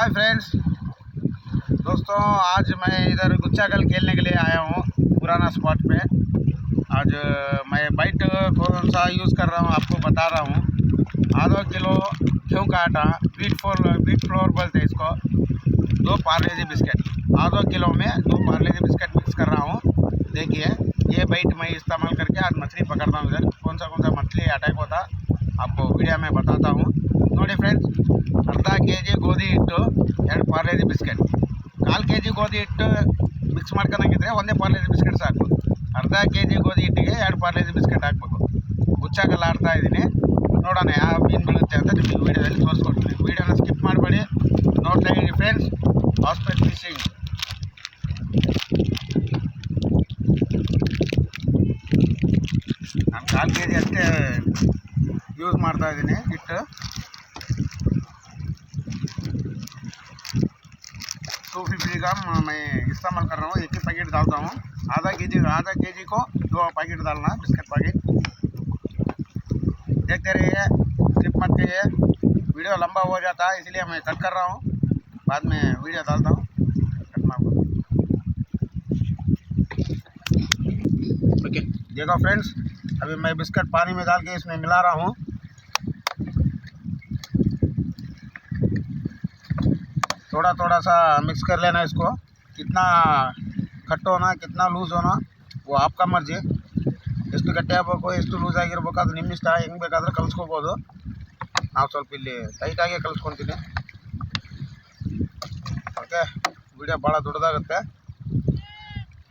Hi friends दोस्तों, आज मैं इधर गुच्चाकल खेलने के लिए आया हूँ, पुराना स्पॉट पे। आज मैं बाइट कौन सा यूज़ कर रहा हूँ, आपको बता रहा हूँ। आधा किलो गेहूँ का आटा बीट फ्लोर बीट फ्लोर बोलते इसको। दो पार्लेजी बिस्किट आधा किलो में दो पार्लेजी बिस्किट मिक्स कर रहा हूँ। देखिए, ये बाइट मैं इस्तेमाल करके आज मछली पकड़ता हूँ इधर। कौन सा कौन सा मछली अटैक होता? आपको वीडियो में बताता हूँ ನೋಡಿ ಫ್ರೆಂಡ್ಸ್ ಅರ್ಧ ಕೆ ಜಿ ಗೋಧಿ ಹಿಟ್ಟು ಎರಡು ಪಾರ್ಲೇಜಿ ಬಿಸ್ಕೆಟ್ ಕಾಲು ಕೆ ಜಿ ಗೋಧಿ ಹಿಟ್ಟು ಮಿಕ್ಸ್ ಮಾಡ್ಕೊಳಂಗಿದ್ರೆ ಒಂದೇ ಪಾರ್ಲೇಜಿ ಬಿಸ್ಕೆಟ್ ಸಾಕು ಅರ್ಧ ಕೆ ಜಿ ಗೋಧಿ ಹಿಟ್ಟಿಗೆ ಎರಡು ಪಾರ್ಲೇಜಿ ಬಿಸ್ಕೆಟ್ ಹಾಕ್ಬೇಕು ಗುಚ್ಚಾಗೆಲ್ಲ ಆಡ್ತಾ ಇದ್ದೀನಿ ನೋಡೋಣ ಯಾವ ಮೀನು ಬೀಳುತ್ತೆ ಅಂತ ನಿಮಗೆ ವೀಡಿಯೋದಲ್ಲಿ ತೋರಿಸ್ಕೊಡ್ತೀನಿ ವೀಡಿಯೋನ ಸ್ಕಿಪ್ ಮಾಡಬೇಡಿ ನೋಡ್ತಾ ಇದ್ದೀನಿ ಫ್ರೆಂಡ್ಸ್ ಹಾಸ್ಪೆಟ್ ಫಿಶಿಂಗ್ ನಾನು ಕಾಲು ಕೆ ಜಿ ಅಷ್ಟೇ ಯೂಸ್ ಮಾಡ್ತಾ ಇದ್ದೀನಿ ಹಿಟ್ಟು टू फिफ्टी ग्राम मैं इस्तेमाल कर रहा हूँ एक ही पैकेट डालता हूँ आधा के जी आधा के जी को दो पैकेट डालना बिस्किट पैकेट देखते रहिए स्किप मत करिए वीडियो लंबा हो जाता है इसलिए मैं कट कर रहा हूँ बाद में वीडियो डालता हूँ कट मार ओके देखो फ्रेंड्स अभी मैं बिस्किट पानी में डाल के इसमें मिला रहा हूँ थोड़ा थोड़ा सा मिक्स कर लेना इसको कितना ಕಟ್ಟು ಹೋನಾ ಕಿತ್ನಾ ಲೂಸ್ ಹೋನಾ वो आपका ಮರ್ಜಿ ಎಷ್ಟು ಗಟ್ಟಿ ಆಗಬೇಕು ಎಷ್ಟು ಲೂಸ್ ಆಗಿರ್ಬೇಕು ಅದು ನಿಮ್ಮ ಇಷ್ಟ ಹೆಂಗೆ ಬೇಕಾದ್ರೆ ಕಲಿಸ್ಕೋಬೋದು ನಾವು ಸ್ವಲ್ಪ ಇಲ್ಲಿ ಟೈಟಾಗೆ ಕಲಿಸ್ಕೊತೀನಿ ಓಕೆ ವಿಡಿಯೋ ಭಾಳ ದೊಡ್ಡದಾಗುತ್ತೆ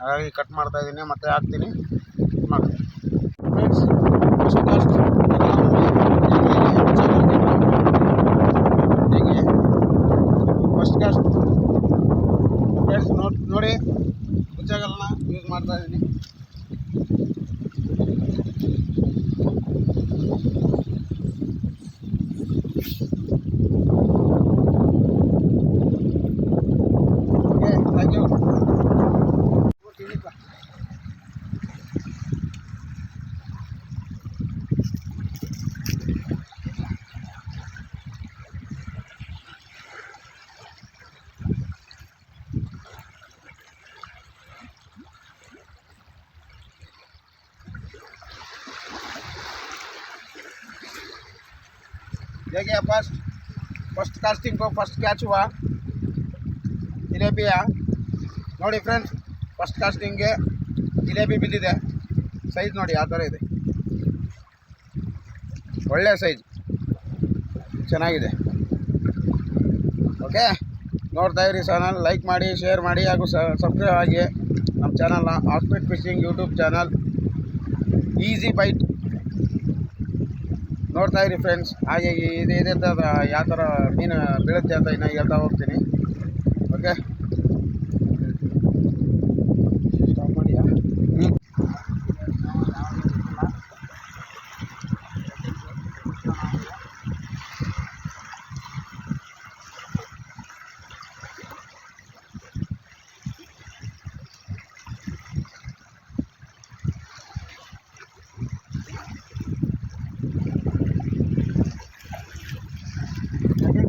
ಹಾಗಾಗಿ ಕಟ್ ಮಾಡ್ತಾ ಇದ್ದೀನಿ ಮತ್ತೆ ಹಾಕ್ತೀನಿ ಮಾಡಿ देखिए फर्स्ट फर्स्ट कास्टिंग को फर्स्ट कैच हुआ ಜಿಲೇಬಿಯ ನೋಡಿ ಫ್ರೆಂಡ್ಸ್ ಫಸ್ಟ್ ಕಾಸ್ಟಿಂಗ್ಗೆ ಜಿಲೇಬಿ ಬಿದ್ದಿದೆ ಸೈಜ್ ನೋಡಿ ಯಾವ ಥರ ಇದೆ ಒಳ್ಳೆ ಸೈಜ್ ಚೆನ್ನಾಗಿದೆ ಓಕೆ ನೋಡ್ತಾ ಇರಿ ಚಾನಲ್ ಲೈಕ್ ಮಾಡಿ ಶೇರ್ ಮಾಡಿ ಹಾಗೂ ಸಬ್ಸ್ಕ್ರೈಬ್ ಆಗಿ ನಮ್ಮ ಚಾನಲ್ನ Hospet fishing YouTube channel easy bite ನೋಡ್ತಾ ಇರಿ ಫ್ರೆಂಡ್ಸ್ ಹಾಗೆ ಇದೇ ಇದೆ ಯಾವ ಥರ ಮೀನು ಬೀಳುತ್ತೆ ಅಂತ ಇನ್ನು ಹೇಳ್ತಾ ಹೋಗ್ತೀನಿ. Okay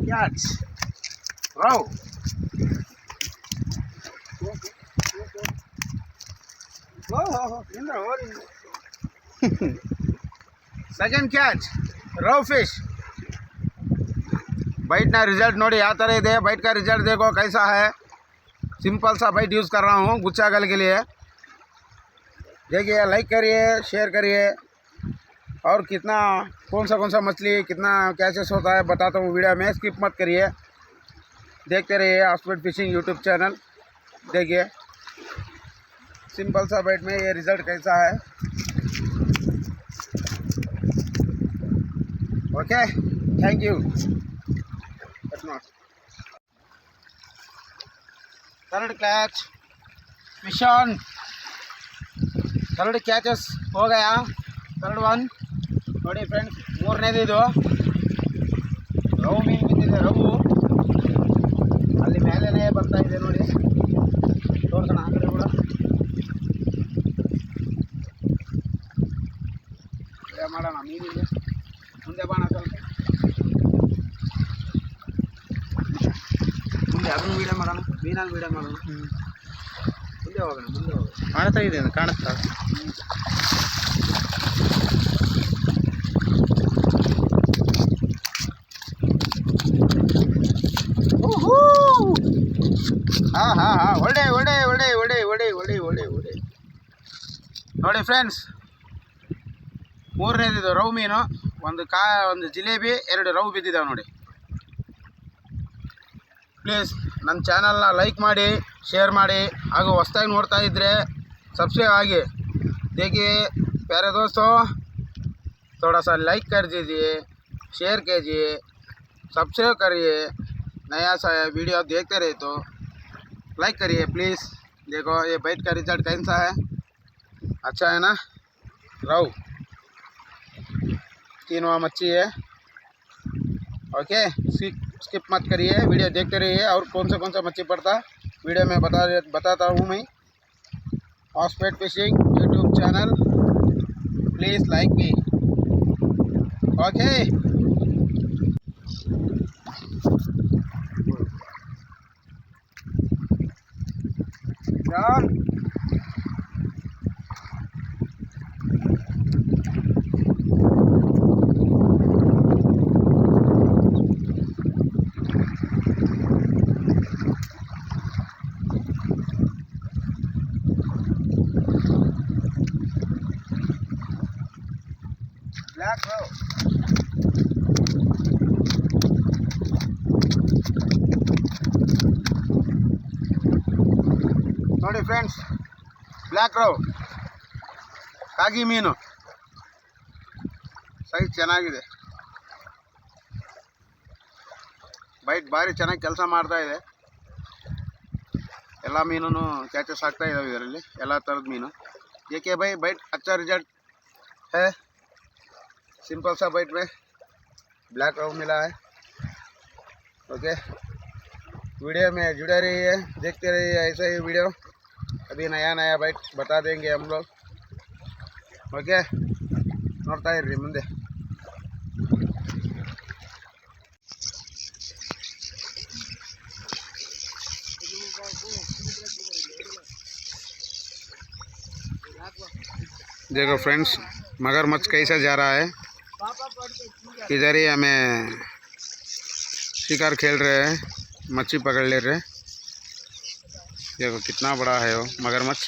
Second catch. Row. Second catch row fish bite result नोड़ी ಯಾವ ಥರ ಇದೆ बाइट का रिजल्ट देखो कैसा है सिंपल सा बाइट यूज़ कर रहा हूँ गुच्छा गल के लिए देखिए लाइक करिए शेयर करिए और कितना, कौन सा कौन सा मछली, कितना कैसेस होता है, बताता हूँ वीडियो में स्किप मत करिए। देखते रहिए ऑस्पेट फिशिंग यूट्यूब चैनल देखिए सिंपल सा बैट में ये रिज़ल्ट कैसा है। Okay thank you third catch mission third catches हो गया। थर्ड वन ನೋಡಿ ಫ್ರೆಂಡ್ಸ್ ಮೂರನೇದು ಇದು. ರವು ಮೀನು ಬಿದ್ದಿದೆ ರವು ಅಲ್ಲಿ ಮೇಲೆನೇ ಬರ್ತಾ ಇದೆ ನೋಡಿ. ತೋರ್ಸೋಣ ಆ ಕಡೆ ಕೂಡ. ಮಾಡೋಣ ಮೀನಿಗೆ ಮುಂದೆ ಬಾಣ ಸ್ವಲ್ಪ. ಇನ್ನೊಂದು ವಿಡಿಯೋ ಮಾಡೋಣ ಮುಂದೆ ಹೋಗೋಣ ಮುಂದೆ ಹೋಗೋಣ. ಕಾಣ್ತಾ ಇದೆ ಕಾಣಿಸ್ತಾ ಹಾ ಹಾ ಹಾ ಒಳ್ಳೆ ಒಳ್ಳೆ ಒಳ್ಳೆ ಒಳ್ಳೆ ಒಳ್ಳೆ ಒಳ್ಳೆ ಒಳ್ಳೆ ಒಳ್ಳೆ ನೋಡಿ ಫ್ರೆಂಡ್ಸ್ ಮೂರನೇದಿದು ರವ್ ಮೀನು ಒಂದು ಕಾ ಒಂದು ಜಿಲೇಬಿ ಎರಡು ರವ್ ಬಿದ್ದಿದ್ದಾವೆ ನೋಡಿ ಪ್ಲೀಸ್ ನನ್ನ ಚಾನಲ್ನ ಲೈಕ್ ಮಾಡಿ ಶೇರ್ ಮಾಡಿ ಹಾಗೂ ಹೊಸ್ದಾಗಿ ನೋಡ್ತಾ ಇದ್ದರೆ सब्सक्राइब आगे देखिए प्यारे दोस्तों थोड़ा सा लाइक कर दीजिए शेयर कीजिए सब्सक्राइब करिए नया सा वीडियो देखते रहे तो लाइक करिए प्लीज़ देखो, ये बैठ का रिज़ल्ट कैसा है? अच्छा है ना? राउ तीनवा मच्छी है। ओके स्किप मत करिए, वीडियो देखते रहिए। और कौन सा कौन सा मच्छी पड़ता? वीडियो में बता बताता हूँ मैं। Osprey Fishing YouTube channel. Please like me. Okay. yan ನೋಡಿ ಫ್ರೆಂಡ್ಸ್ ಬ್ಲ್ಯಾಕ್ ರವ್ ಕಾಗಿ ಮೀನು ಸೈಜ್ ಚೆನ್ನಾಗಿದೆ ಬೈಟ್ ಭಾರಿ ಚೆನ್ನಾಗಿ ಕೆಲಸ ಮಾಡ್ತಾ ಇದೆ ಎಲ್ಲ ಮೀನು ಕ್ಯಾಚಸ್ ಆಗ್ತಾ ಇದಾವೆ ಇದರಲ್ಲಿ ಎಲ್ಲ ಥರದ ಮೀನು ಏಕೆ ಬೈ ಬೈಟ್ ಅಚ್ಚಾ ರಿಸಲ್ಟ್ है सिंपल सा बाइट में ब्लैक राउंड मिला है ओके वीडियो में जुड़े रहिए देखते रहिए ऐसा ही वीडियो अभी नया नया बाइट बता देंगे हम लोग ओके ನೋಡ್ತಾ ಇರ್ರಿ ಮುಂದೆ देखो फ्रेंड्स मगरमच्छ कैसा जा रहा है इधर ही हमें शिकार खेल रहे हैं मच्छी पकड़ ले रहे हैं देखो कितना बड़ा है वो मगरमच्छ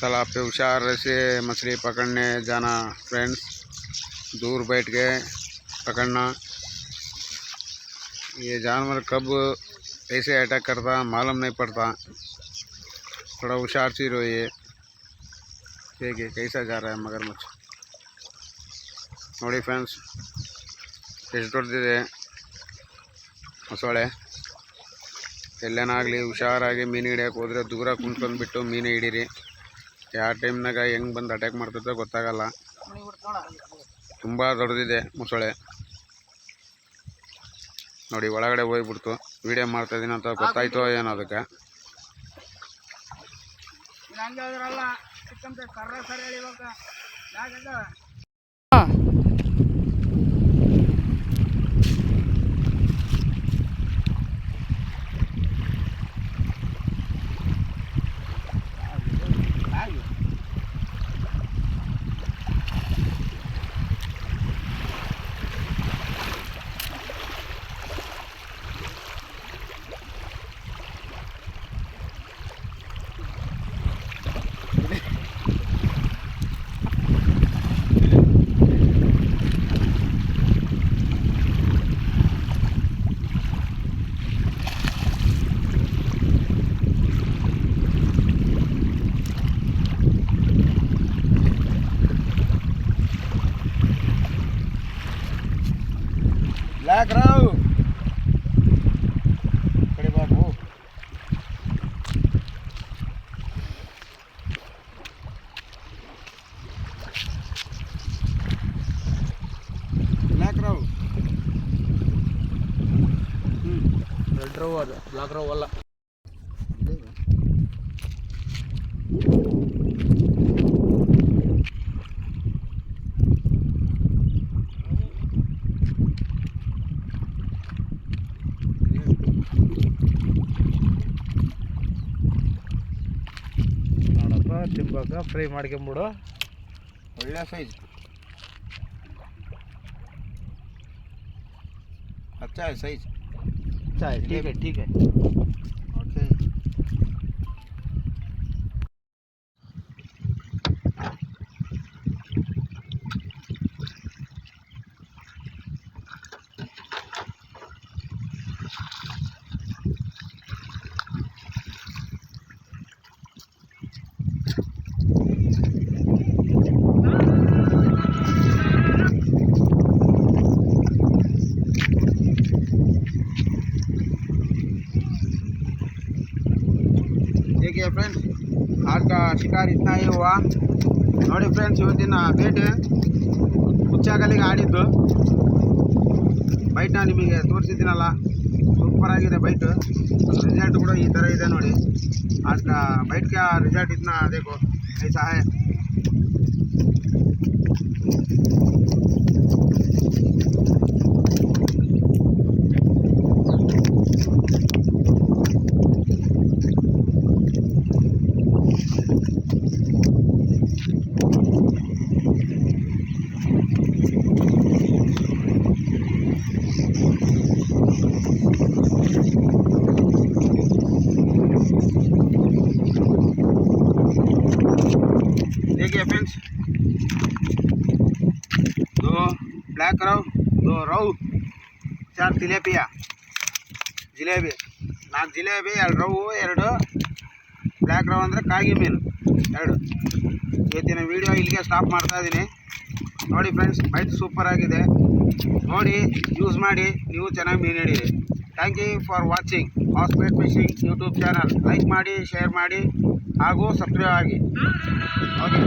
तालाब पे हुशार से मछली पकड़ने जाना फ्रेंड्स दूर बैठ के पकड़ना ये जानवर कब ऐसे अटैक करता मालूम नहीं पड़ता थोड़ा हुशार सी रहिए ಹೇಗೆ ಕೈಸ ಜಾರ ಮಗರ್ಮಚ್ಚ ನೋಡಿ ಫ್ರೆಂಡ್ಸ್ ಎಷ್ಟು ದೊಡ್ಡದಿದೆ ಮೊಸಳೆ ಎಲ್ಲೇನಾಗಲಿ ಹುಷಾರಾಗಿ ಮೀನು ಹಿಡಿಯೋಕೆ ಹೋದರೆ ದೂರ ಕುಂತ್ಕೊಂಡ್ಬಿಟ್ಟು ಮೀನು ಹಿಡೀರಿ. ಯಾವ ಟೈಮ್ನಾಗ ಹೆಂಗೆ ಬಂದು ಅಟ್ಯಾಕ್ ಮಾಡ್ತೈತೋ ಗೊತ್ತಾಗಲ್ಲ. ತುಂಬ ದೊಡ್ಡದಿದೆ ಮೊಸಳೆ. ನೋಡಿ, ಒಳಗಡೆ ಹೋಗ್ಬಿಡ್ತು. ವೀಡಿಯೋ ಮಾಡ್ತಾಯಿದ್ದೀನಿ ಅಂತ ಗೊತ್ತಾಯ್ತೋ ಏನೋ ಅದಕ್ಕೆ. લાખ રાવ. ತಿಂಬಾಕ ಫ್ರೈ ಮಾಡ್ಕೊಂಬಿಡು ಒಳ್ಳೆ ಸೈಜ್ अच्छा है साइज ಚಾಯ್ ಟೀಕ್ है ठीक है ओके देखिए ನೋಡಿ ಫ್ರೆಂಡ್ಸ್ ಇವತ್ತಿನ ಭೇಟಿ. ಹುಚ್ಚಾಗಲಿಗೆ ಆಡಿದ್ದು. ಬೈಟ್ನ ನಿಮಗೆ ತೋರಿಸಿದ್ದೀನಲ್ಲ. ಸೂಪರ್ ಆಗಿದೆ ಬೈಟ್ ರಿಸಲ್ಟ್ ಕೂಡ ಈ ಥರ ಇದೆ ನೋಡಿ. ಅಷ್ಟ ಬೈಟ್ಗೆ ರಿಸಲ್ಟ್ ಇದನ್ನ ಬೇಕು ಈ ಸಹಾಯ. ತಿಲೇಪಿಯ ಜಿಲೇಬಿ. ನಾಲ್ಕು ಜಿಲೇಬಿ, ಎರಡು ರವು, ಎರಡು ಬ್ಲ್ಯಾಕ್ ರವ್ ಅಂದರೆ ಕಾಗಿ ಮೀನು. ಎರಡು. ಇವತ್ತಿನ ವಿಡಿಯೋ ಇಲ್ಲಿಗೆ ಸ್ಟಾಪ್ ಮಾಡ್ತಾ ಇದ್ದೀನಿ. ನೋಡಿ ಫ್ರೆಂಡ್ಸ್ ಬೈಟ್ ಸೂಪರ್ ಆಗಿದೆ. ನೋಡಿ ಯೂಸ್ ಮಾಡಿ, ನೀವು ಚೆನ್ನಾಗಿ ಮೀನು ಹಿಡೀರಿ. Thank you for watching Hospet fishing YouTube channel like ಮಾಡಿ ಶೇರ್ ಮಾಡಿ, ಹಾಗೂ ಸಬ್ಸ್ಕ್ರೈಬ್ ಆಗಿ. ಓಕೆ